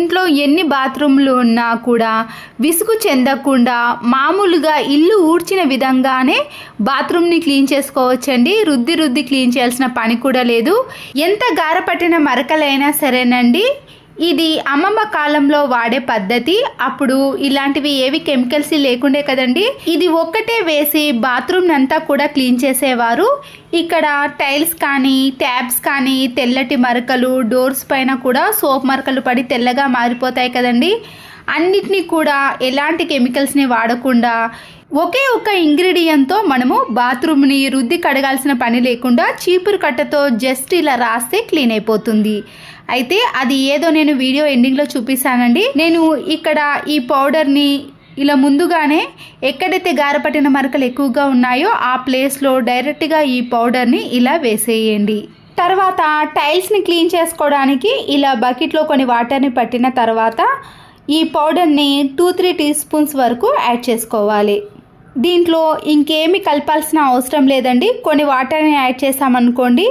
ఇంట్లో ఎన్ని బాత్రూమ్లు ఉన్నా కూడా విసుగు చెందకుండా మామూలుగా ఇల్లు ఊడ్చిన విధంగానే బాత్రూమ్ని క్లీన్ చేసుకోవచ్చండి. రుద్ది రుద్ది క్లీన్ చేయాల్సిన పని కూడా లేదు. ఎంత గారపట్టిన మరకలైనా సరేనండి. ఇది అమ్మమ్మ కాలంలో వాడే పద్ధతి. అప్పుడు ఇలాంటివి ఏవి కెమికల్స్ లేకుండే కదండి. ఇది ఒక్కటే వేసి బాత్రూమ్ అంతా కూడా క్లీన్ చేసేవారు. ఇక్కడ టైల్స్ కానీ ట్యాబ్స్ కానీ తెల్లటి మరకలు డోర్స్ పైన కూడా సోప్ మరకలు పడి తెల్లగా మారిపోతాయి కదండి. అన్నిటినీ కూడా ఎలాంటి కెమికల్స్ని వాడకుండా ఒకే ఒక్క ఇంగ్రీడియంట్తో మనము బాత్రూమ్ని రుద్ది కడగాల్సిన పని లేకుండా చీపురు కట్టతో జస్ట్ ఇలా రాస్తే క్లీన్ అయిపోతుంది. అయితే అది ఏదో నేను వీడియో ఎండింగ్లో చూపిస్తానండి. నేను ఇక్కడ ఈ పౌడర్ని ఇలా ముందుగానే ఎక్కడైతే గారపట్టిన మరకలు ఎక్కువగా ఉన్నాయో ఆ ప్లేస్లో డైరెక్ట్గా ఈ పౌడర్ని ఇలా వేసేయండి. తర్వాత టైల్స్ని క్లీన్ చేసుకోవడానికి ఇలా బకెట్లో కొన్ని వాటర్ని పట్టిన తర్వాత ఈ పౌడర్ని టూ త్రీ టీ స్పూన్స్ వరకు యాడ్ చేసుకోవాలి. దీంట్లో ఇంకేమి కలపాల్సిన అవసరం లేదండి. కొన్ని వాటర్ని యాడ్ చేసామనుకోండి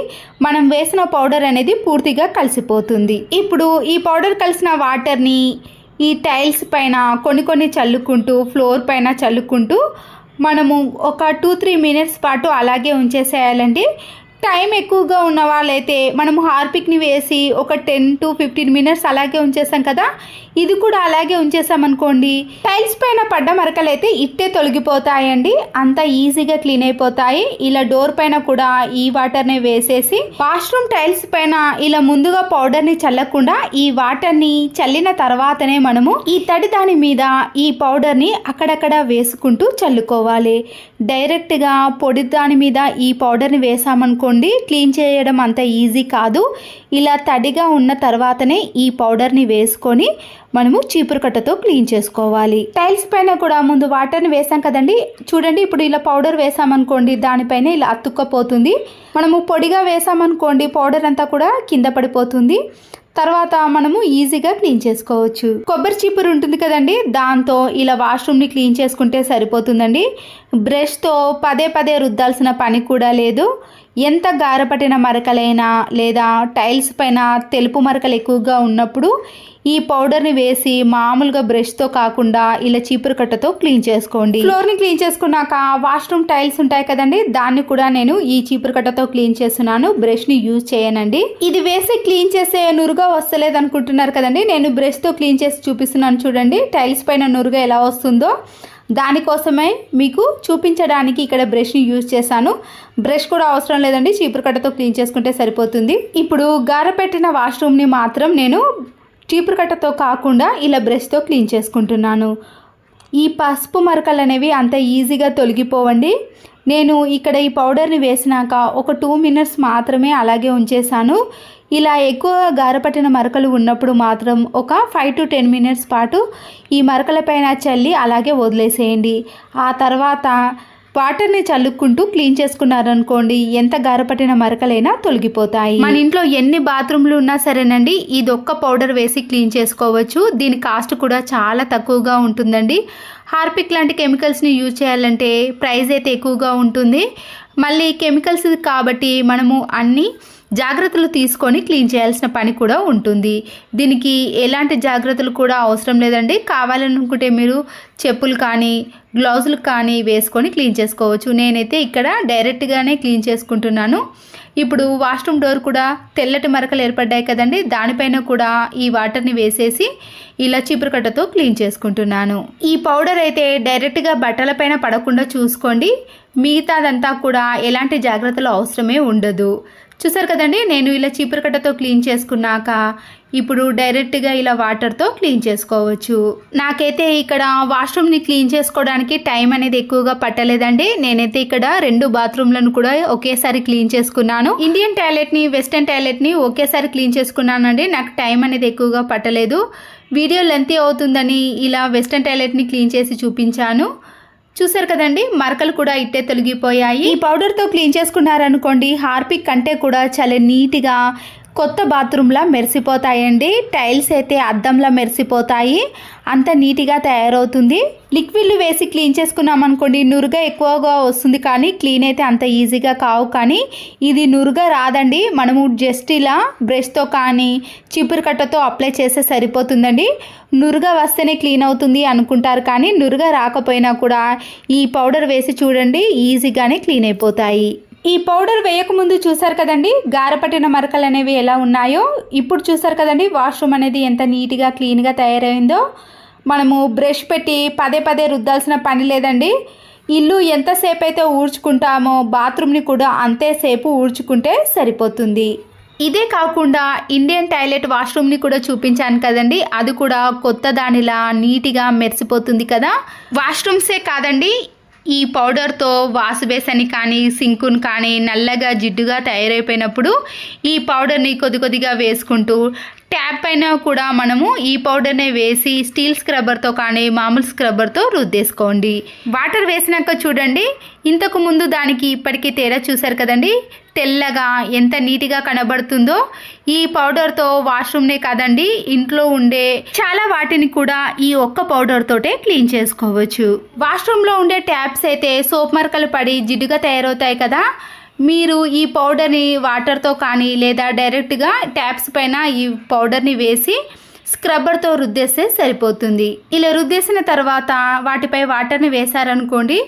మనం వేసిన పౌడర్ అనేది పూర్తిగా కలిసిపోతుంది. ఇప్పుడు ఈ పౌడర్ కలిసిన వాటర్ని ఈ టైల్స్ పైన కొన్ని కొన్ని చల్లుకుంటూ ఫ్లోర్ పైన చల్లుకుంటూ మనము ఒక టూ త్రీ మినిట్స్ పాటు అలాగే ఉంచేసేయాలండి. టైం ఎక్కువగా ఉన్న వాళ్ళైతే మనం హార్పిక్ని వేసి ఒక టెన్ టు ఫిఫ్టీన్ మినిట్స్ అలాగే ఉంచేసాం కదా. ఇది కూడా అలాగే ఉంచేసామనుకోండి టైల్స్ పైన పడ్డ మరకలు అయితే ఇట్టే తొలగిపోతాయండి. అంత ఈజీగా క్లీన్ అయిపోతాయి. ఇలా డోర్ పైన కూడా ఈ వాటర్ని వేసేసి వాష్రూమ్ టైల్స్ పైన ఇలా ముందుగా పౌడర్ని చల్లకుండా ఈ వాటర్ని చల్లిన తర్వాతనే మనము ఈ తడి దాని మీద ఈ పౌడర్ని అక్కడక్కడ వేసుకుంటూ చల్లుకోవాలి. డైరెక్ట్గా పొడి దాని మీద ఈ పౌడర్ని వేసామనుకోండి క్లీన్ చేయడం అంత ఈజీ కాదు. ఇలా తడిగా ఉన్న తర్వాతనే ఈ పౌడర్ని వేసుకొని మనము చీపురు కట్టతో క్లీన్ చేసుకోవాలి. టైల్స్ పైన కూడా ముందు వాటర్ని వేసాం కదండి. చూడండి ఇప్పుడు ఇలా పౌడర్ వేసామనుకోండి దానిపైన ఇలా అతుక్కపోతుంది. మనము పొడిగా వేసామనుకోండి పౌడర్ అంతా కూడా కింద పడిపోతుంది. తర్వాత మనము ఈజీగా క్లీన్ చేసుకోవచ్చు. కొబ్బరి చీపురు ఉంటుంది కదండి దాంతో ఇలా వాష్రూమ్ని క్లీన్ చేసుకుంటే సరిపోతుందండి. బ్రష్తో పదే పదే రుద్దాల్సిన పని కూడా లేదు. ఎంత గారపట్టిన మరకలైనా లేదా టైల్స్ పైన తెలుపు మరకలు ఎక్కువగా ఉన్నప్పుడు ఈ పౌడర్ని వేసి మామూలుగా బ్రష్తో కాకుండా ఇలా చీపురు కట్టతో క్లీన్ చేసుకోండి. ఫ్లోర్ని క్లీన్ చేసుకున్నాక వాష్రూమ్ టైల్స్ ఉంటాయి కదండి దాన్ని కూడా నేను ఈ చీపురు కట్టతో క్లీన్ చేస్తున్నాను. బ్రష్ని యూజ్ చేయనండి. ఇది వేసి క్లీన్ చేసే నురుగా వస్తలేదు అనుకుంటున్నారు కదండి నేను బ్రష్తో క్లీన్ చేసి చూపిస్తున్నాను చూడండి. టైల్స్ పైన నురుగా ఎలా వస్తుందో. దానికోసమే మీకు చూపించడానికి ఇక్కడ బ్రష్ని యూజ్ చేశాను. బ్రష్ కూడా అవసరం లేదండి చీపురు కట్టతో క్లీన్ చేసుకుంటే సరిపోతుంది. ఇప్పుడు గారపెట్టిన వాష్రూమ్ని మాత్రం నేను చీపురు కట్టతో కాకుండా ఇలా బ్రష్తో క్లీన్ చేసుకుంటున్నాను. ఈ పసుపు మరకలు అనేవి అంత ఈజీగా తొలగిపోవండి. నేను ఇక్కడ ఈ పౌడర్ని వేసినాక ఒక టూ మినిట్స్ మాత్రమే అలాగే ఉంచేసాను ఇలా ఎక్కువ గారపట్టిన మరకలు ఉన్నప్పుడు మాత్రం ఒక ఫైవ్ టు టెన్ మినిట్స్ పాటు ఈ మరకలపైన చల్లి అలాగే వదిలేసేయండి. ఆ తర్వాత వాటర్ని చల్లుకుంటూ క్లీన్ చేసుకున్నారనుకోండి ఎంత గారపట్టిన మరకలైనా తొలగిపోతాయి. మన ఇంట్లో ఎన్ని బాత్రూమ్లు ఉన్నా సరేనండి ఇది ఒక్క పౌడర్ వేసి క్లీన్ చేసుకోవచ్చు. దీని కాస్ట్ కూడా చాలా తక్కువగా ఉంటుందండి. హార్పిక్ లాంటి కెమికల్స్ని యూజ్ చేయాలంటే ప్రైస్ అయితే ఎక్కువగా ఉంటుంది. మళ్ళీ కెమికల్స్ కాబట్టి మనము అన్నీ జాగ్రత్తలు తీసుకొని క్లీన్ చేయాల్సిన పని కూడా ఉంటుంది. దీనికి ఎలాంటి జాగ్రత్తలు కూడా అవసరం లేదండి. కావాలనుకుంటే మీరు చెప్పులు కానీ గ్లౌజులు కానీ వేసుకొని క్లీన్ చేసుకోవచ్చు. నేనైతే ఇక్కడ డైరెక్ట్గానే క్లీన్ చేసుకుంటున్నాను. ఇప్పుడు వాష్రూమ్ డోర్ కూడా తెల్లటి మరకలు ఏర్పడ్డాయి కదండి. దానిపైన కూడా ఈ వాటర్ని వేసేసి ఇలా చీపురు కట్టతో క్లీన్ చేసుకుంటున్నాను. ఈ పౌడర్ అయితే డైరెక్ట్గా బట్టలపైన పడకుండా చూసుకోండి. మిగతాదంతా కూడా ఎలాంటి జాగ్రత్తలు అవసరమే ఉండదు. చూసారు కదండి? నేను ఇలా చీపురు కట్టతో క్లీన్ చేసుకున్నాక ఇప్పుడు డైరెక్ట్గా ఇలా వాటర్తో క్లీన్ చేసుకోవచ్చు. నాకైతే ఇక్కడ వాష్రూమ్ని క్లీన్ చేసుకోవడానికి టైం అనేది ఎక్కువగా పట్టలేదండి. నేనైతే ఇక్కడ రెండు బాత్రూమ్లను కూడా ఒకేసారి క్లీన్ చేసుకున్నాను. ఇండియన్ టాయిలెట్ని వెస్టర్న్ టాయిలెట్ని ఒకేసారి క్లీన్ చేసుకున్నానండి. నాకు టైం అనేది ఎక్కువగా పట్టలేదు. వీడియో లెంతీ అవుతుందని ఇలా వెస్టర్న్ టాయిలెట్ని క్లీన్ చేసి చూపించాను. చూసారు కదండి మరకలు కూడా ఇట్టే తొలగిపోయాయి. ఈ పౌడర్తో క్లీన్ చేసుకున్నారనుకోండి హార్పిక్ కంటే కూడా చాలా నీట్గా కొత్త బాత్రూమ్లా మెరిసిపోతాయండి. టైల్స్ అయితే అద్దంలా మెరిసిపోతాయి. అంత నీట్గా తయారవుతుంది. లిక్విడ్లు వేసి క్లీన్ చేసుకున్నాం అనుకోండి ఎక్కువగా వస్తుంది కానీ క్లీన్ అయితే అంత ఈజీగా కావు కానీ ఇది నురుగ రాదండి. మనము జస్ట్ ఇలా బ్రష్తో కానీ చిపురు కట్టతో అప్లై చేస్తే సరిపోతుందండి. నురుగా వస్తేనే క్లీన్ అవుతుంది అనుకుంటారు కానీ నురుగా రాకపోయినా కూడా ఈ పౌడర్ వేసి చూడండి ఈజీగానే క్లీన్ అయిపోతాయి. ఈ పౌడర్ వేయకముందు చూసారు కదండి? గారపట్టిన మరకలు అనేవి ఎలా ఉన్నాయో? ఇప్పుడు చూసారు కదండి వాష్రూమ్ అనేది ఎంత నీట్గా క్లీన్గా తయారైందో. మనము బ్రష్ పెట్టి పదే పదే రుద్దాల్సిన పని లేదండి. ఇల్లు ఎంతసేపు అయితే ఊడ్చుకుంటామో బాత్రూమ్ని కూడా అంతేసేపు ఊడ్చుకుంటే సరిపోతుంది. ఇదే కాకుండా ఇండియన్ టాయిలెట్ వాష్రూమ్ని కూడా చూపించాను కదండి. అది కూడా కొత్త దానిలా నీట్గా మెరిసిపోతుంది కదా. వాష్రూమ్సే కాదండి ఈ పౌడర్తో వాష్ కానీ సింకును కానీ నల్లగా జిడ్డుగా తయారైపోయినప్పుడు ఈ పౌడర్ని కొద్ది కొద్దిగా వేసుకుంటూ ట్యాప్ పైన కూడా మనము ఈ పౌడర్నే వేసి స్టీల్ స్క్రబ్బర్తో కానీ మామూలు స్క్రబ్బర్తో రుద్దేసుకోండి. వాటర్ వేసినాక చూడండి ఇంతకు ముందు దానికి ఇప్పటికీ తేడా చూసారు కదండి? తెల్లగా ఎంత నీట్గా కనబడుతుందో. ఈ పౌడర్తో వాష్రూమ్నే కాదండి ఇంట్లో ఉండే చాలా వాటిని కూడా ఈ ఒక్క పౌడర్ తోటే క్లీన్ చేసుకోవచ్చు. వాష్రూమ్లో ఉండే ట్యాప్స్ అయితే సోప్ మరకలు పడి జిడ్డుగా తయారవుతాయి కదా. మీరు ఈ పౌడర్ని వాటర్తో కానీ లేదా డైరెక్ట్గా ట్యాప్స్ పైన ఈ పౌడర్ని వేసి స్క్రబ్బర్తో రుద్దేస్తే సరిపోతుంది. ఇలా రుద్దేసిన తర్వాత వాటిపై వాటర్ని వేశారనుకోండి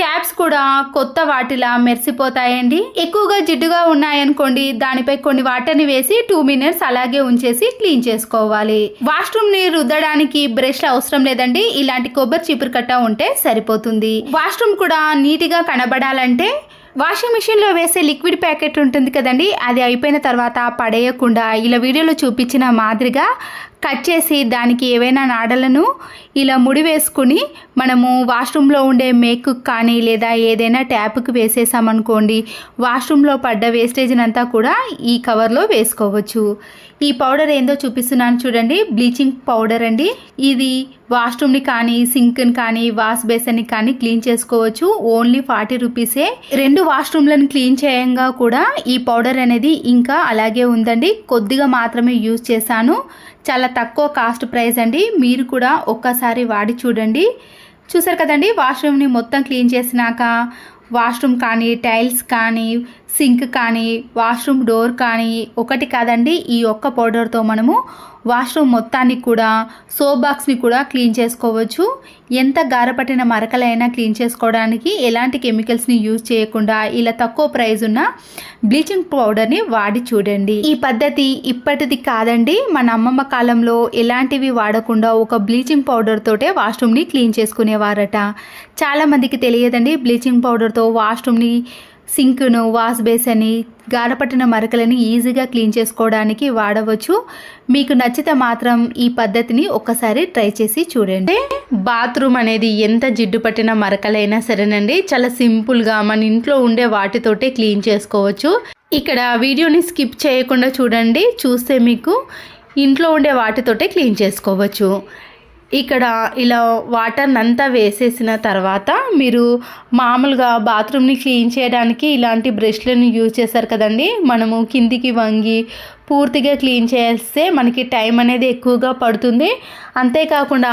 ట్యాప్స్ కూడా కొత్త వాటిలా మెరిసిపోతాయండి. ఎక్కువగా జిడ్డుగా ఉన్నాయనుకోండి దానిపై కొన్ని వాటర్ని వేసి టూ మినిట్స్ అలాగే ఉంచేసి క్లీన్ చేసుకోవాలి. వాష్రూమ్ని రుద్దడానికి బ్రష్ అవసరం లేదండి ఇలాంటి కొబ్బరి చీపురు కట్ట ఉంటే సరిపోతుంది. వాష్రూమ్ కూడా నీట్గా కనబడాలంటే వాషింగ్ మిషన్లో వేసే లిక్విడ్ ప్యాకెట్ ఉంటుంది కదండి అది అయిపోయిన తర్వాత పడేయకుండా ఇలా వీడియోలో చూపించిన మాదిరిగా కట్ చేసి దానికి ఏవైనా నాడలను ఇలా ముడి వేసుకుని మనము వాష్రూమ్లో ఉండే మేకు కానీ లేదా ఏదైనా ట్యాప్కి వేసేసామనుకోండి వాష్రూమ్లో పడ్డ వేస్టేజ్ని అంతా కూడా ఈ కవర్లో వేసుకోవచ్చు. ఈ పౌడర్ ఏందో చూపిస్తున్నాను చూడండి. బ్లీచింగ్ పౌడర్ అండి. ఇది వాష్రూమ్ని కానీ సింక్ని కానీ వాష్ బేసన్ని కానీ క్లీన్ చేసుకోవచ్చు. ఓన్లీ ఫార్టీ రూపీసే రెండు వాష్రూమ్లను క్లీన్ చేయంగా కూడా ఈ పౌడర్ అనేది ఇంకా అలాగే ఉందండి. కొద్దిగా మాత్రమే యూజ్ చేశాను. చాలా తక్కువ కాస్ట్ ప్రైస్ అండి. మీరు కూడా ఒక్కసారి వాడి చూడండి. చూసారు కదండి వాష్రూమ్ని మొత్తం క్లీన్ చేసినాక వాష్రూమ్ కానీ టైల్స్ కానీ సింక్ కానీ వాష్రూమ్ డోర్ కానీ ఒకటి కాదండి ఈ ఒక్క పౌడర్తో మనము వాష్రూమ్ మొత్తాన్ని కూడా సోప్ బాక్స్ని కూడా క్లీన్ చేసుకోవచ్చు. ఎంత గారపట్టిన మరకలైనా క్లీన్ చేసుకోవడానికి ఎలాంటి కెమికల్స్ని యూజ్ చేయకుండా ఇలా తక్కువ ప్రైజ్ ఉన్న బ్లీచింగ్ పౌడర్ని వాడి చూడండి. ఈ పద్ధతి ఇప్పటిది కాదండి. మన అమ్మమ్మ కాలంలో ఎలాంటివి వాడకుండా ఒక బ్లీచింగ్ పౌడర్ తోటే వాష్రూమ్ని క్లీన్ చేసుకునేవారట. చాలామందికి తెలియదండి బ్లీచింగ్ పౌడర్తో వాష్రూమ్ని సింక్ను వాష్ బేసని గాఢపట్టిన మరకలని ఈజీగా క్లీన్ చేసుకోవడానికి వాడవచ్చు. మీకు నచ్చితే మాత్రం ఈ పద్ధతిని ఒక్కసారి ట్రై చేసి చూడండి. బాత్రూమ్ అనేది ఎంత జిడ్డు పట్టిన మరకలైనా సరేనండి. చాలా సింపుల్గా మన ఇంట్లో ఉండే వాటితోటే క్లీన్ చేసుకోవచ్చు. ఇక్కడ వీడియోని స్కిప్ చేయకుండా చూడండి. చూస్తే మీకు ఇంట్లో ఉండే వాటితోటే క్లీన్ చేసుకోవచ్చు. ఇక్కడ ఇలా వాటర్ని అంతా వేసేసిన తర్వాత మీరు మామూలుగా బాత్రూమ్ని క్లీన్ చేయడానికి ఇలాంటి బ్రష్లను యూజ్ చేస్తారు కదండి. మనము కిందికి వంగి పూర్తిగా క్లీన్ చేస్తే మనకి టైం అనేది ఎక్కువగా పడుతుంది. అంతేకాకుండా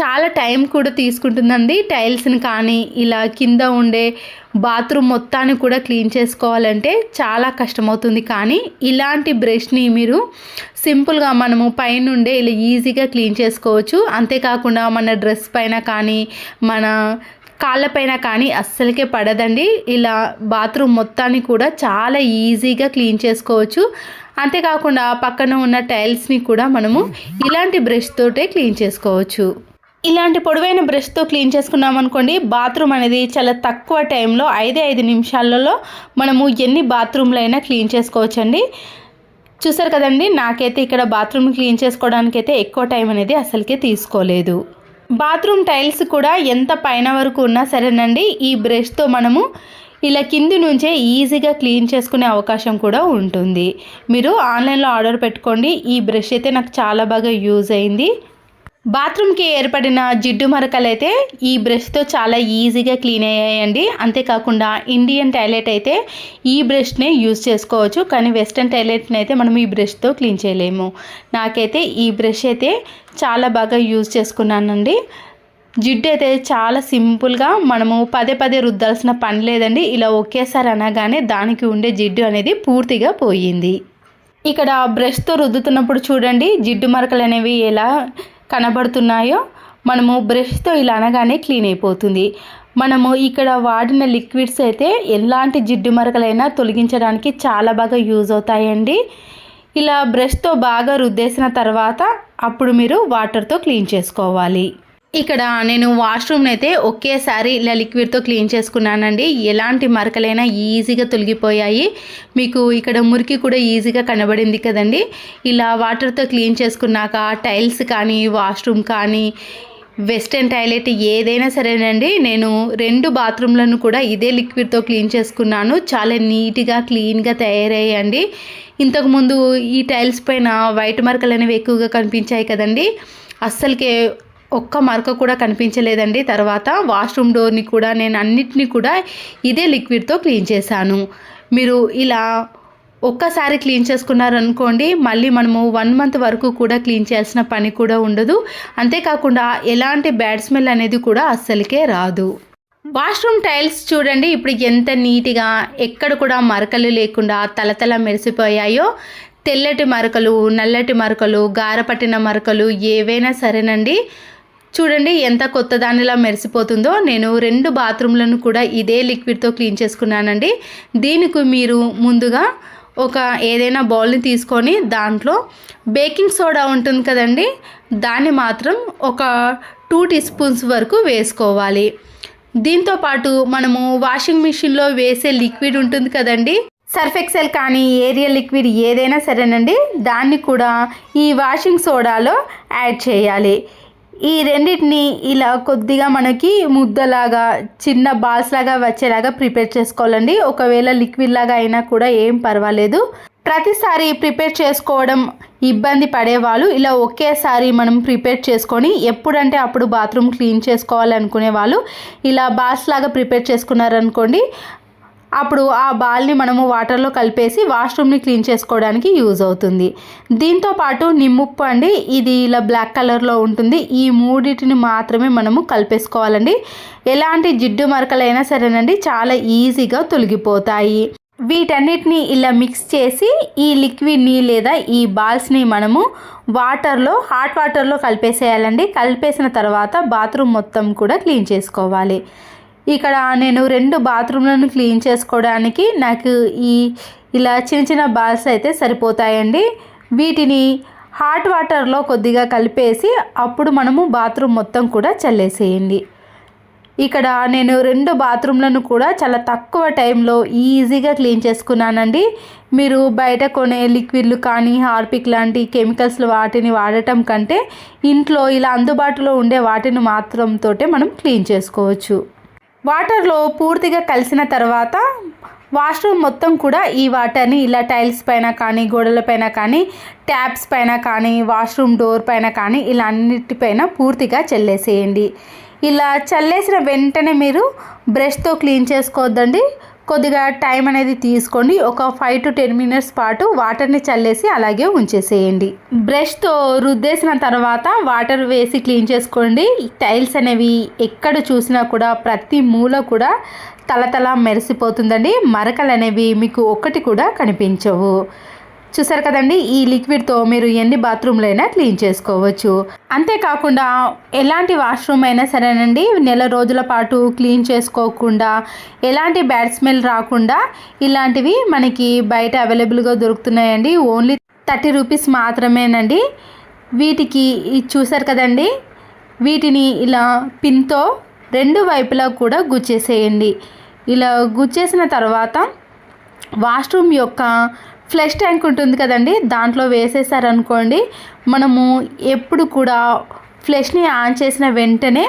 చాలా టైం కూడా తీసుకుంటుందండి. టైల్స్ని కానీ ఇలా కింద ఉండే బాత్రూమ్ మొత్తాన్ని కూడా క్లీన్ చేసుకోవాలంటే చాలా కష్టమవుతుంది. కానీ ఇలాంటి బ్రష్ని మీరు సింపుల్గా మనము పైనుండే ఇలా ఈజీగా క్లీన్ చేసుకోవచ్చు. అంతేకాకుండా మన డ్రెస్ పైన కానీ మన కాళ్ళపైన కానీ అస్సలకే పడదండి. ఇలా బాత్రూమ్ మొత్తాన్ని కూడా చాలా ఈజీగా క్లీన్ చేసుకోవచ్చు. అంతేకాకుండా పక్కన ఉన్న టైల్స్ని కూడా మనము ఇలాంటి బ్రష్ తోటే క్లీన్ చేసుకోవచ్చు. ఇలాంటి పొడవైన బ్రష్తో క్లీన్ చేసుకున్నాం అనుకోండి బాత్రూమ్ అనేది చాలా తక్కువ టైంలో ఐదే ఐదు నిమిషాలలో మనము ఎన్ని బాత్రూమ్లైనా క్లీన్ చేసుకోవచ్చండి. చూసారు కదండి నాకైతే ఇక్కడ బాత్రూమ్ క్లీన్ చేసుకోవడానికి అయితే ఎక్కువ టైం అనేది అసలుకే తీసుకోలేదు. బాత్రూమ్ టైల్స్ కూడా ఎంత పైన వరకు ఉన్నా సరేనండి ఈ బ్రష్తో మనము ఇలా కింది నుంచే ఈజీగా క్లీన్ చేసుకునే అవకాశం కూడా ఉంటుంది. మీరు ఆన్లైన్లో ఆర్డర్ పెట్టుకోండి ఈ బ్రష్ అయితే నాకు చాలా బాగా యూజ్ అయింది. బాత్రూమ్కి ఏర్పడిన జిడ్డు మరకలు అయితే ఈ బ్రష్తో చాలా ఈజీగా క్లీన్ అయ్యాయండి. అంతేకాకుండా ఇండియన్ టాయిలెట్ అయితే ఈ బ్రష్నే యూజ్ చేసుకోవచ్చు. కానీ వెస్ట్రన్ టాయిలెట్ని అయితే మనం ఈ బ్రష్తో క్లీన్ చేయలేము. నాకైతే ఈ బ్రష్ అయితే చాలా బాగా యూజ్ చేసుకున్నానండి. జిడ్డు అయితే చాలా సింపుల్గా మనము పదే పదే రుద్దాల్సిన పని లేదండి. ఇలా ఒకేసారి అనగానే దానికి ఉండే జిడ్డు అనేది పూర్తిగా పోయింది. ఇక్కడ బ్రష్తో రుద్దుతున్నప్పుడు చూడండి జిడ్డు మరకలు అనేవి ఎలా కనబడుతున్నాయో మనము బ్రష్తో ఇలా అనగానే క్లీన్ అయిపోతుంది. మనము ఇక్కడ వాడిన లిక్విడ్స్ అయితే ఎలాంటి జిడ్డు మరకలైనా తొలగించడానికి చాలా బాగా యూజ్ అవుతాయండి. ఇలా బ్రష్తో బాగా రుద్దేసిన తర్వాత అప్పుడు మీరు వాటర్తో క్లీన్ చేసుకోవాలి. ఇక్కడ నేను వాష్రూమ్ని అయితే ఒకేసారి ఇలా లిక్విడ్తో క్లీన్ చేసుకున్నానండి. ఎలాంటి మరకలైనా ఈజీగా తొలగిపోయాయి. మీకు ఇక్కడ మురికి కూడా ఈజీగా కనబడింది కదండి. ఇలా వాటర్తో క్లీన్ చేసుకున్నాక టైల్స్ కానీ వాష్రూమ్ కానీ వెస్టర్న్ టాయిలెట్ ఏదైనా సరేనండి. నేను రెండు బాత్రూమ్లను కూడా ఇదే లిక్విడ్తో క్లీన్ చేసుకున్నాను. చాలా నీట్గా క్లీన్గా తయారయ్యండి ఇంతకుముందు ఈ టైల్స్ పైన వైట్ మరకలు అనేవి ఎక్కువగా కనిపించాయి కదండి. అస్సలకే ఒక్క మరక కూడా కనిపించలేదండి. తర్వాత వాష్రూమ్ డోర్ని కూడా నేను అన్నిటినీ కూడా ఇదే లిక్విడ్తో క్లీన్ చేశాను. మీరు ఇలా ఒక్కసారి క్లీన్ చేసుకున్నారనుకోండి మళ్ళీ మనము వన్ మంత్ వరకు కూడా క్లీన్ చేయాల్సిన పని కూడా ఉండదు. అంతేకాకుండా ఎలాంటి బ్యాడ్ స్మెల్ అనేది కూడా అస్సలకే రాదు. వాష్రూమ్ టైల్స్ చూడండి ఇప్పుడు ఎంత నీట్గా ఎక్కడ కూడా మరకలు లేకుండా తలతల మెరిసిపోయాయో తెల్లటి మరకలు నల్లటి మరకలు గారపట్టిన మరకలు ఏవైనా సరేనండి. చూడండి ఎంత కొత్త దానిలా మెరిసిపోతుందో. నేను రెండు బాత్రూమ్లను కూడా ఇదే లిక్విడ్తో క్లీన్ చేసుకున్నానండి. దీనికి మీరు ముందుగా ఒక ఏదైనా బౌల్ని తీసుకొని దాంట్లో బేకింగ్ సోడా ఉంటుంది కదండి దాన్ని మాత్రం ఒక టూ టీ స్పూన్స్ వరకు వేసుకోవాలి. దీంతో పాటు మనము వాషింగ్ మిషన్లో వేసే లిక్విడ్ ఉంటుంది కదండి సర్ఫ్ ఎక్సెల్ కానీ ఏరియల్ లిక్విడ్ ఏదైనా సరేనండి దాన్ని కూడా ఈ వాషింగ్ సోడాలో యాడ్ చేయాలి. ఈ రెండింటిని ఇలా కొద్దిగా మనకి ముద్దలాగా చిన్న బాల్స్ లాగా వచ్చేలాగా ప్రిపేర్ చేసుకోవాలండి. ఒకవేళ లిక్విడ్ లాగా అయినా కూడా ఏం పర్వాలేదు. ప్రతిసారి ప్రిపేర్ చేసుకోవడం ఇబ్బంది పడేవాళ్ళు ఇలా ఒకేసారి మనం ప్రిపేర్ చేసుకొని ఎప్పుడంటే అప్పుడు బాత్రూమ్ క్లీన్ చేసుకోవాలనుకునే వాళ్ళు ఇలా బాల్స్ లాగా ప్రిపేర్ చేసుకున్నారనుకోండి అప్పుడు ఆ బాల్ని మనము వాటర్లో కలిపేసి వాష్రూమ్ని క్లీన్ చేసుకోవడానికి యూజ్ అవుతుంది. దీంతో పాటు నిమ్ముప్పు అండి ఇది ఇలా బ్లాక్ కలర్లో ఉంటుంది. ఈ మూడింటిని మాత్రమే మనము కలిపేసుకోవాలండి. ఎలాంటి జిడ్డు మరకలైనా సరేనండి చాలా ఈజీగా తొలగిపోతాయి. వీటన్నిటిని ఇలా మిక్స్ చేసి ఈ లిక్విడ్ని లేదా ఈ బాల్స్ని మనము వాటర్లో హాట్ వాటర్లో కలిపేసేయాలండి. కలిపేసిన తర్వాత బాత్రూమ్ మొత్తం కూడా క్లీన్ చేసుకోవాలి. ఇక్కడ నేను రెండు బాత్రూమ్లను క్లీన్ చేసుకోవడానికి నాకు ఈ ఇలా చిన్న చిన్న బాల్స్ అయితే సరిపోతాయండి. వీటిని హాట్ వాటర్లో కొద్దిగా కలిపేసి అప్పుడు మనము బాత్రూమ్ మొత్తం కూడా చల్లేసేయండి. ఇక్కడ నేను రెండు బాత్రూమ్లను కూడా చాలా తక్కువ టైంలో ఈజీగా క్లీన్ చేసుకున్నానండి. మీరు బయట కొనే లిక్విడ్లు కానీ హార్పిక్ లాంటి కెమికల్స్ వాటిని వాడటం కంటే ఇంట్లో ఇలా అందుబాటులో ఉండే వాటిని మాత్రంతో మనం క్లీన్ చేసుకోవచ్చు. వాటర్లో పూర్తిగా కలిసిన తర్వాత వాష్రూమ్ మొత్తం కూడా ఈ వాటర్ని ఇలా టైల్స్ పైన కానీ గోడల పైన కానీ ట్యాప్స్ పైన కానీ వాష్రూమ్ డోర్ పైన కానీ ఇలా అన్నిటిపైన పూర్తిగా చల్లేసేయండి. ఇలా చల్లేసిన వెంటనే మీరు బ్రష్తో క్లీన్ చేసుకోవద్దండి. కొద్దిగా టైం అనేది తీసుకోండి. ఒక ఫైవ్ టు టెన్ మినిట్స్ పాటు వాటర్ని చల్లేసి అలాగే ఉంచేసేయండి. బ్రష్తో రుద్దేసిన తర్వాత వాటర్ వేసి క్లీన్ చేసుకోండి. టైల్స్ అనేవి ఎక్కడ చూసినా కూడా ప్రతి మూల కూడా తలతల మెరిసిపోతుందండి. మరకలు అనేవి మీకు ఒక్కటి కూడా కనిపించవు. చూసారు కదండి ఈ లిక్విడ్తో మీరు ఎన్ని బాత్రూమ్లైనా క్లీన్ చేసుకోవచ్చు. అంతేకాకుండా ఎలాంటి వాష్రూమ్ అయినా సరేనండి నెల రోజుల పాటు క్లీన్ చేసుకోకుండా ఎలాంటి బ్యాడ్ స్మెల్ రాకుండా ఇలాంటివి మనకి బయట అవైలబుల్గా దొరుకుతున్నాయండి. ఓన్లీ థర్టీ రూపీస్ మాత్రమేనండి. వీటికి చూసారు కదండి వీటిని ఇలా పిన్తో రెండు వైపులా కూడా గుచ్చేసేయండి. ఇలా గుచ్చేసిన తర్వాత వాష్రూమ్ యొక్క ఫ్లెష్ ట్యాంక్ ఉంటుంది కదండి దాంట్లో వేసేసారనుకోండి మనము ఎప్పుడు కూడా ఫ్లెష్ని ఆన్ చేసిన వెంటనే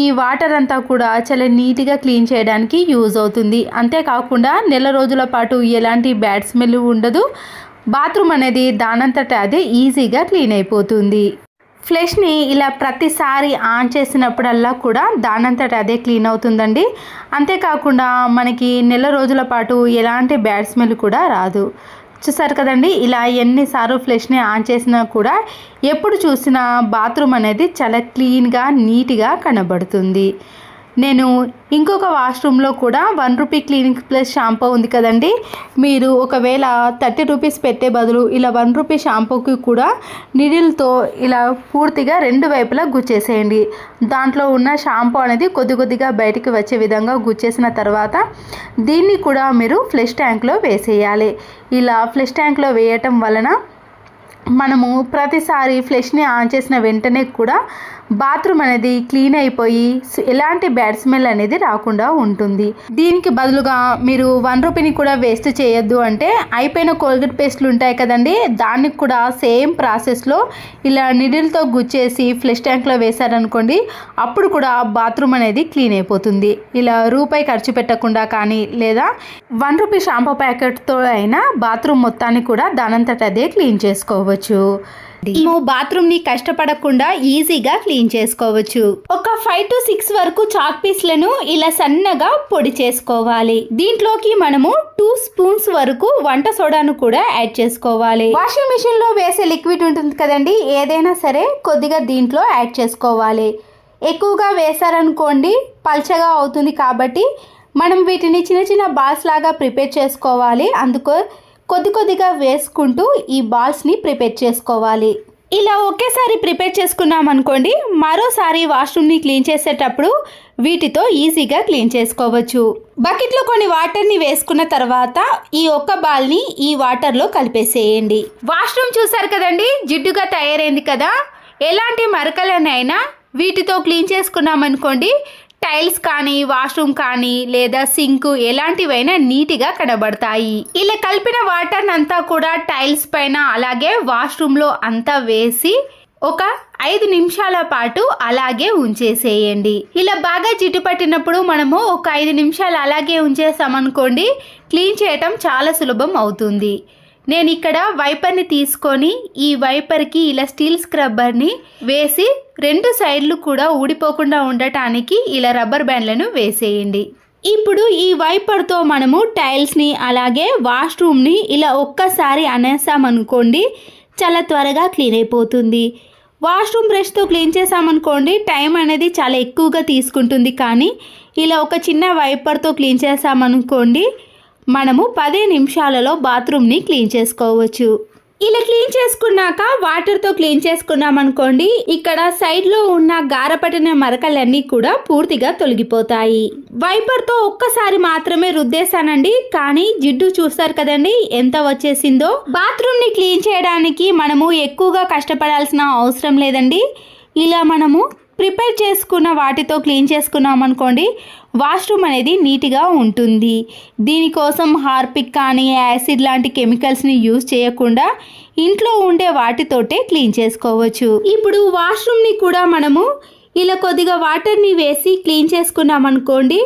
ఈ వాటర్ అంతా కూడా చాలా నీట్గా క్లీన్ చేయడానికి యూజ్ అవుతుంది. అంతేకాకుండా నెల రోజుల పాటు ఎలాంటి బ్యాడ్ స్మెల్ ఉండదు. బాత్రూమ్ అనేది దానంతట అదే ఈజీగా క్లీన్ అయిపోతుంది. ఫ్లెష్ని ఇలా ప్రతిసారి ఆన్ చేసినప్పుడల్లా కూడా దానంతట అదే క్లీన్ అవుతుందండి. అంతేకాకుండా మనకి నెల రోజుల పాటు ఎలాంటి బ్యాడ్ స్మెల్ కూడా రాదు. చూసారు కదండి ఇలా ఎన్నిసార్లు ఫ్లెష్ని ఆన్ చేసినా కూడా ఎప్పుడు చూసినా బాత్రూమ్ అనేది చాలా క్లీన్గా నీట్గా కనబడుతుంది. నేను ఇంకొక వాష్రూమ్లో కూడా one rupee Clinic Plus shampoo ఉంది కదండి. మీరు ఒకవేళ థర్టీ రూపీస్ పెట్టే బదులు ఇలా వన్ రూపీ షాంపూకి కూడా నిడిల్తో ఇలా పూర్తిగా రెండు వైపులా గుచ్చేసేయండి. దాంట్లో ఉన్న షాంపూ అనేది కొద్ది కొద్దిగా బయటికి వచ్చే విధంగా గుచ్చేసిన తర్వాత దీన్ని కూడా మీరు ఫ్లెష్ ట్యాంక్లో వేసేయాలి. ఇలా ఫ్లెష్ ట్యాంక్లో వేయటం వలన మనము ప్రతిసారి ఫ్లెష్ని ఆన్ చేసిన వెంటనే కూడా బాత్రూమ్ అనేది క్లీన్ అయిపోయి ఎలాంటి బ్యాడ్ స్మెల్ అనేది రాకుండా ఉంటుంది. దీనికి బదులుగా మీరు వన్ రూపీని కూడా వేస్ట్ చేయొద్దు అంటే అయిపోయిన కోల్గేట్ పేస్ట్లు ఉంటాయి కదండి దానికి కూడా సేమ్ ప్రాసెస్లో ఇలా నిడిల్తో గుచ్చేసి ఫ్లెష్ ట్యాంక్లో వేశారనుకోండి అప్పుడు కూడా బాత్రూమ్ అనేది క్లీన్ అయిపోతుంది. ఇలా రూపాయి ఖర్చు పెట్టకుండా కానీ లేదా వన్ రూపీ షాంపూ ప్యాకెట్తో అయినా బాత్రూమ్ మొత్తాన్ని కూడా దానంతట అదే క్లీన్ చేసుకోవచ్చు. మేము బాత్రూమ్ని కష్టపడకుండా ఈజీగా క్లీన్ చేసుకోవచ్చు. ఒక ఫైవ్ టు సిక్స్ వరకు చాక్ పీస్లను ఇలా సన్నగా పొడి చేసుకోవాలి. దీంట్లోకి మనము టూ స్పూన్స్ వరకు వంట సోడాను కూడా యాడ్ చేసుకోవాలి. వాషింగ్ మిషన్లో వేసే లిక్విడ్ ఉంటుంది కదండి ఏదైనా సరే కొద్దిగా దీంట్లో యాడ్ చేసుకోవాలి. ఎక్కువగా వేశారనుకోండి పల్చగా అవుతుంది కాబట్టి మనం వీటిని చిన్న చిన్న బాల్స్ లాగా ప్రిపేర్ చేసుకోవాలి. అందుకో కొద్ది కొద్దిగా వేసుకుంటూ ఈ బాల్స్ని ప్రిపేర్ చేసుకోవాలి. ఇలా ఒకేసారి ప్రిపేర్ చేసుకున్నాం అనుకోండి మరోసారి వాష్రూమ్ని క్లీన్ చేసేటప్పుడు వీటితో ఈజీగా క్లీన్ చేసుకోవచ్చు. బకెట్లో కొన్ని వాటర్ని వేసుకున్న తర్వాత ఈ ఒక్క బాల్ని ఈ వాటర్లో కలిపేసేయండి. వాష్రూమ్ చూసారు కదండి జిడ్డుగా తయారైంది కదా? ఎలాంటి మరకలనైనా వీటితో క్లీన్ చేసుకున్నామనుకోండి టైల్స్ కానీ వాష్రూమ్ కానీ లేదా సింక్ ఎలాంటివైనా నీట్గా కనబడతాయి. ఇలా కలిపిన వాటర్ అంతా కూడా టైల్స్ పైన అలాగే వాష్రూమ్లో అంతా వేసి ఒక ఐదు నిమిషాల పాటు అలాగే ఉంచేసేయండి. ఇలా బాగా జిడ్డు పట్టినప్పుడు మనము ఒక ఐదు నిమిషాలు అలాగే ఉంచేసామనుకోండి క్లీన్ చేయటం చాలా సులభం అవుతుంది. నేను ఇక్కడ వైపర్ని తీసుకొని ఈ వైపర్కి ఇలా స్టీల్ స్క్రబ్బర్ని వేసి రెండు సైడ్లు కూడా ఊడిపోకుండా ఉండటానికి ఇలా రబ్బర్ బ్యాండ్లను వేసేయండి. ఇప్పుడు ఈ వైపర్తో మనము టైల్స్ని అలాగే వాష్రూమ్ని ఇలా ఒక్కసారి అనేసామనుకోండి చాలా త్వరగా క్లీన్ అయిపోతుంది. వాష్రూమ్ బ్రష్తో క్లీన్ చేసామనుకోండి టైం అనేది చాలా ఎక్కువగా తీసుకుంటుంది. కానీ ఇలా ఒక చిన్న వైపర్తో క్లీన్ చేసామనుకోండి మనము పదే నిమిషాలలో బాత్రూమ్ని క్లీన్ చేసుకోవచ్చు. ఇలా క్లీన్ చేసుకున్నాక వాటర్తో క్లీన్ చేసుకున్నాం అనుకోండి ఇక్కడ సైడ్లో ఉన్న గారపట్టిన మరకలన్నీ కూడా పూర్తిగా తొలగిపోతాయి. వైపర్తో ఒక్కసారి మాత్రమే రుద్దేశానండి కానీ జిడ్డు చూస్తారు కదండి ఎంత వచ్చేసిందో. బాత్రూమ్ని క్లీన్ చేయడానికి మనము ఎక్కువగా కష్టపడాల్సిన అవసరం లేదండి. ఇలా మనము ప్రిపేర్ చేసుకున్న వాటితో క్లీన్ చేసుకున్నాం అనుకోండి వాష్రూమ్ అనేది నీట్గా ఉంటుంది. దీనికోసం హార్పిక్ కానీ యాసిడ్ లాంటి కెమికల్స్ని యూజ్ చేయకుండా ఇంట్లో ఉండే వాటితోటే క్లీన్ చేసుకోవచ్చు. ఇప్పుడు వాష్రూమ్ని కూడా మనము ఇలా కొద్దిగా వాటర్ని వేసి క్లీన్ చేసుకున్నాం అనుకోండి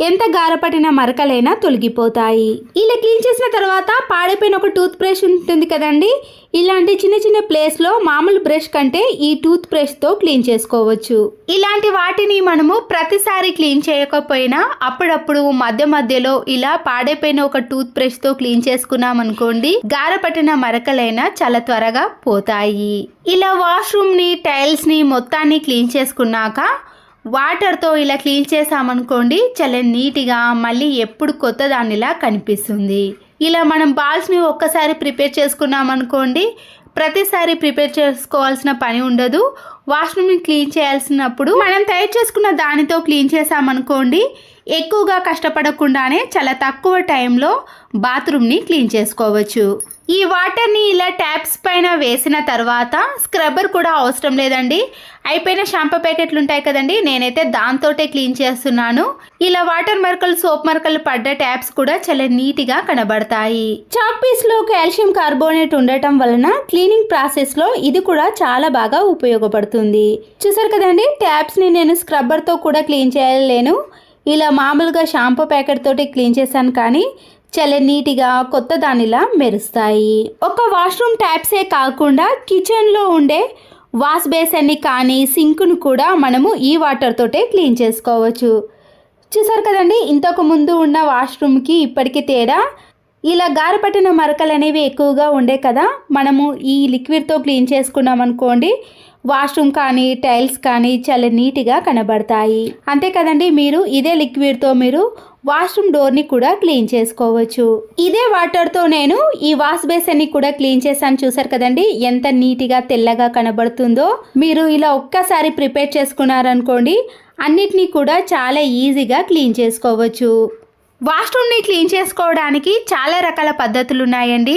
ఎంత గారపడిన మరకలైనా తొలగిపోతాయి. ఇలా క్లీన్ చేసిన తర్వాత పాడైపోయిన ఒక టూత్ బ్రష్ ఉంటుంది కదండి? ఇలాంటి చిన్న చిన్న ప్లేస్లో మామూలు బ్రష్ కంటే ఈ టూత్ బ్రష్తో క్లీన్ చేసుకోవచ్చు. ఇలాంటి వాటిని మనము ప్రతిసారి క్లీన్ చేయకపోయినా అప్పుడప్పుడు మధ్య మధ్యలో ఇలా పాడైపోయిన ఒక టూత్ బ్రష్తో క్లీన్ చేసుకున్నాం అనుకోండి గారపట్టిన మరకలైనా చాలా త్వరగా పోతాయి. ఇలా వాష్రూమ్ని టైల్స్ని మొత్తాన్ని క్లీన్ చేసుకున్నాక వాటర్తో ఇలా క్లీన్ చేసామనుకోండి చాలా నీట్గా మళ్ళీ ఎప్పుడు కొత్త దానిలా కనిపిస్తుంది. ఇలా మనం బాల్స్ని ఒక్కసారి ప్రిపేర్ చేసుకున్నామనుకోండి ప్రతిసారి ప్రిపేర్ చేసుకోవాల్సిన పని ఉండదు. వాష్రూమ్ని క్లీన్ చేయాల్సినప్పుడు మనం తయారు చేసుకున్న దానితో క్లీన్ చేసామనుకోండి ఎక్కువగా కష్టపడకుండానే చాలా తక్కువ టైంలో బాత్రూమ్ని క్లీన్ చేసుకోవచ్చు. ఈ వాటర్ని ఇలా ట్యాప్స్ పైన వేసిన తర్వాత స్క్రబ్బర్ కూడా అవసరం లేదండి. అయిపోయిన షాంపూ ప్యాకెట్లు ఉంటాయి కదండి నేనైతే దాంతోటే క్లీన్ చేస్తున్నాను. ఇలా వాటర్ మరకలు సోప్ మరకలు పడ్డ ట్యాప్స్ కూడా చాలా నీట్గా కనబడతాయి. చాక్ పీస్లో కాల్షియం కార్బోనేట్ ఉండటం వలన క్లీనింగ్ ప్రాసెస్లో ఇది కూడా చాలా బాగా ఉపయోగపడుతుంది. చూసారు కదండి ట్యాప్స్ని నేను స్క్రబ్బర్తో కూడా క్లీన్ చేయలేను. ఇలా మామూలుగా షాంపూ ప్యాకెట్ తోటి క్లీన్ చేశాను కానీ చాలా నీట్గా కొత్త దానిలా మెరుస్తాయి. ఒక వాష్రూమ్ ట్యాప్సే కాకుండా కిచెన్లో ఉండే వాష్ బేసన్ని కానీ సింక్ను కూడా మనము ఈ వాటర్ తోటే క్లీన్ చేసుకోవచ్చు. చూసారు కదండి ఇంతకు ముందు ఉన్న వాష్రూమ్కి ఇప్పటికీ తేడా? ఇలా గారపట్టిన మరకలు అనేవి ఎక్కువగా ఉండే కదా? మనము ఈ లిక్విడ్తో క్లీన్ చేసుకున్నాం అనుకోండి వాష్రూమ్ కానీ టైల్స్ కానీ చాలా నీట్గా కనబడతాయి. అంతే కదండి మీరు ఇదే లిక్విడ్తో మీరు వాష్రూమ్ డోర్ని కూడా క్లీన్ చేసుకోవచ్చు. ఇదే వాటర్తో నేను ఈ వాష్ బేసిన్ని కూడా క్లీన్ చేశాను. చూసారు కదండి? ఎంత నీట్గా తెల్లగా కనబడుతుందో. మీరు ఇలా ఒక్కసారి ప్రిపేర్ చేసుకున్నారనుకోండి అన్నిటినీ కూడా చాలా ఈజీగా క్లీన్ చేసుకోవచ్చు. వాష్రూమ్ని క్లీన్ చేసుకోవడానికి చాలా రకాల పద్ధతులు ఉన్నాయండి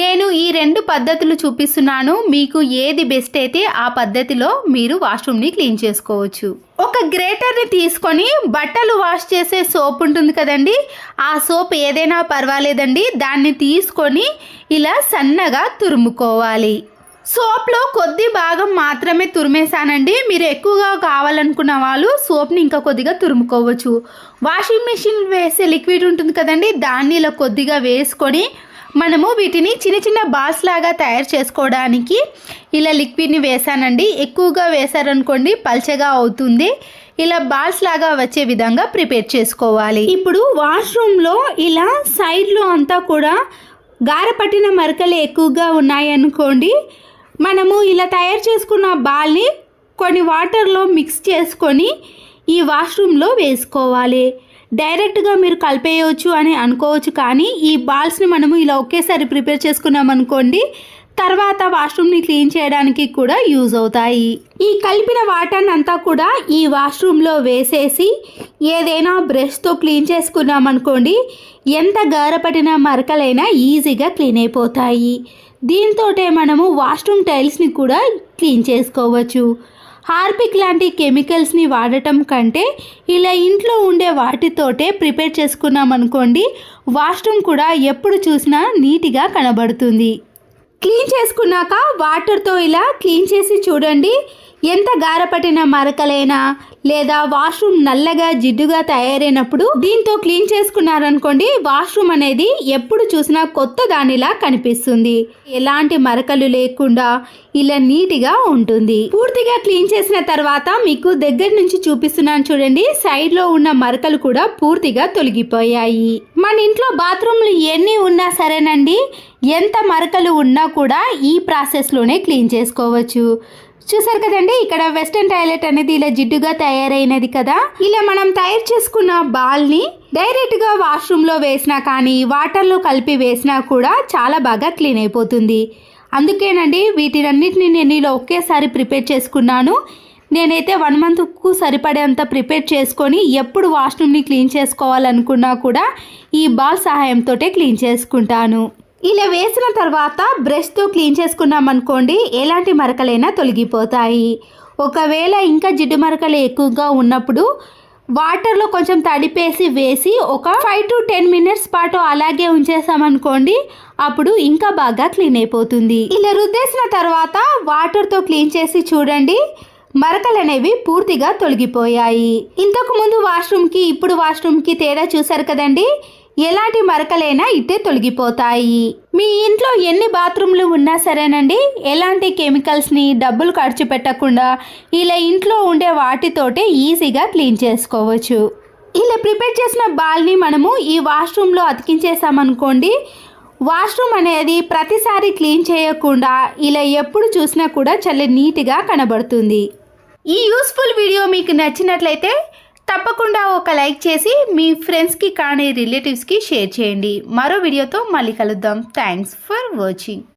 నేను ఈ రెండు పద్ధతులు చూపిస్తున్నాను. మీకు ఏది బెస్ట్ అయితే ఆ పద్ధతిలో మీరు వాష్రూమ్ని క్లీన్ చేసుకోవచ్చు. ఒక గ్రేటర్ని తీసుకొని బట్టలు వాష్ చేసే సోప్ ఉంటుంది కదండి. ఆ సోప్ ఏదైనా పర్వాలేదండి. దాన్ని తీసుకొని ఇలా సన్నగా తురుముకోవాలి. సోప్లో కొద్ది భాగం మాత్రమే తురిమేశానండి. మీరు ఎక్కువగా కావాలనుకున్న వాళ్ళు సోప్ని ఇంకా కొద్దిగా తురుముకోవచ్చు. వాషింగ్ మిషన్ వేసే లిక్విడ్ ఉంటుంది కదండి దాన్ని ఇలా కొద్దిగా వేసుకొని మనము వీటిని చిన్న చిన్న బాల్స్ లాగా తయారు చేసుకోవడానికి ఇలా లిక్విడ్ని వేసానండి ఎక్కువగా వేసారనుకోండి పల్చగా అవుతుంది. ఇలా బాల్స్ లాగా వచ్చే విధంగా ప్రిపేర్ చేసుకోవాలి. ఇప్పుడు వాష్రూమ్లో ఇలా సైడ్లో అంతా కూడా గారపట్టిన మరకలు ఎక్కువగా ఉన్నాయనుకోండి మనము ఇలా తయారు చేసుకున్న బాల్ని కొన్ని వాటర్లో మిక్స్ చేసుకొని ఈ వాష్రూమ్లో వేసుకోవాలి. డైరెక్ట్గా మీరు కలిపేయవచ్చు అని అనుకోవచ్చు కానీ ఈ బాల్స్ని మనము ఇలా ఒకేసారి ప్రిపేర్ చేసుకున్నాం అనుకోండి తర్వాత వాష్రూమ్ని క్లీన్ చేయడానికి కూడా యూజ్ అవుతాయి. ఈ కలిపిన వాటర్ని అంతా కూడా ఈ వాష్రూమ్లో వేసేసి ఏదైనా బ్రష్తో క్లీన్ చేసుకున్నామనుకోండి ఎంత గారపడిన మరకలైనా ఈజీగా క్లీన్ అయిపోతాయి. దీంతో మనము వాష్రూమ్ టైల్స్ని కూడా క్లీన్ చేసుకోవచ్చు. హార్పిక్ లాంటి కెమికల్స్ని వాడటం కంటే ఇలా ఇంట్లో ఉండే వాటితోటే ప్రిపేర్ చేసుకున్నాం అనుకోండి వాష్రూమ్ కూడా ఎప్పుడు చూసినా నీట్గా కనబడుతుంది. క్లీన్ చేసుకున్నాక వాటర్తో ఇలా క్లీన్ చేసి చూడండి. ఎంత గారపట్టిన మరకలైనా లేదా వాష్రూమ్ నల్లగా జిడ్డుగా తయారైనప్పుడు దీంతో క్లీన్ చేసుకున్నారనుకోండి వాష్రూమ్ అనేది ఎప్పుడు చూసినా కొత్త దానిలా కనిపిస్తుంది. ఎలాంటి మరకలు లేకుండా ఇలా నీట్గా ఉంటుంది. పూర్తిగా క్లీన్ చేసిన తర్వాత మీకు దగ్గర నుంచి చూపిస్తున్నాను చూడండి సైడ్లో ఉన్న మరకలు కూడా పూర్తిగా తొలగిపోయాయి. మన ఇంట్లో బాత్రూమ్లు ఎన్ని ఉన్నా సరేనండి ఎంత మరకలు ఉన్నా కూడా ఈ ప్రాసెస్లోనే క్లీన్ చేసుకోవచ్చు. చూసారు కదండి? ఇక్కడ వెస్టర్న్ టాయిలెట్ అనేది ఇలా జిడ్డుగా తయారైనది కదా. ఇలా మనం తయారు చేసుకున్న బాల్ని డైరెక్ట్గా వాష్రూమ్లో వేసినా కానీ వాటర్లో కలిపి వేసినా కూడా చాలా బాగా క్లీన్ అయిపోతుంది. అందుకేనండి వీటినన్నిటిని నేను ఇలా ఒకేసారి ప్రిపేర్ చేసుకున్నాను. నేనైతే వన్ మంత్కు సరిపడేంత ప్రిపేర్ చేసుకొని ఎప్పుడు వాష్రూమ్ని క్లీన్ చేసుకోవాలనుకున్నా కూడా ఈ బాల్ సహాయంతో క్లీన్ చేసుకుంటాను. ఇలా వేసిన తర్వాత బ్రష్తో క్లీన్ చేసుకున్నాం అనుకోండి ఎలాంటి మరకలైనా తొలగిపోతాయి. ఒకవేళ ఇంకా జిడ్డు మరకలు ఎక్కువగా ఉన్నప్పుడు వాటర్లో కొంచెం తడిపేసి వేసి ఒక ఫైవ్ టు టెన్ మినిట్స్ పాటు అలాగే ఉంచేసామనుకోండి అప్పుడు ఇంకా బాగా క్లీన్ అయిపోతుంది. ఇలా రుద్దేసిన తర్వాత వాటర్తో క్లీన్ చేసి చూడండి మరకలు అనేవి పూర్తిగా తొలగిపోయాయి. ఇంతకు ముందు వాష్రూమ్కి ఇప్పుడు వాష్రూమ్కి తేడా చూసారు కదండి ఎలాంటి మరకలైనా ఇట్టే తొలగిపోతాయి. మీ ఇంట్లో ఎన్ని బాత్రూమ్లు ఉన్నా సరేనండి ఎలాంటి కెమికల్స్ని డబ్బులు ఖర్చు పెట్టకుండా ఇలా ఇంట్లో ఉండే వాటితోటే ఈజీగా క్లీన్ చేసుకోవచ్చు. ఇలా ప్రిపేర్ చేసిన బాల్ని మనము ఈ వాష్రూమ్లో అతికించేసామనుకోండి వాష్రూమ్ అనేది ప్రతిసారి క్లీన్ చేయకుండా ఇలా ఎప్పుడు చూసినా కూడా చాలా నీట్గా కనబడుతుంది. ఈ యూస్ఫుల్ వీడియో మీకు నచ్చినట్లయితే తప్పకుండా ఒక లైక్ చేసి మీ ఫ్రెండ్స్కి కానీ రిలేటివ్స్కి షేర్ చేయండి. మరో వీడియోతో మళ్ళీ కలుద్దాం. Thanks for watching.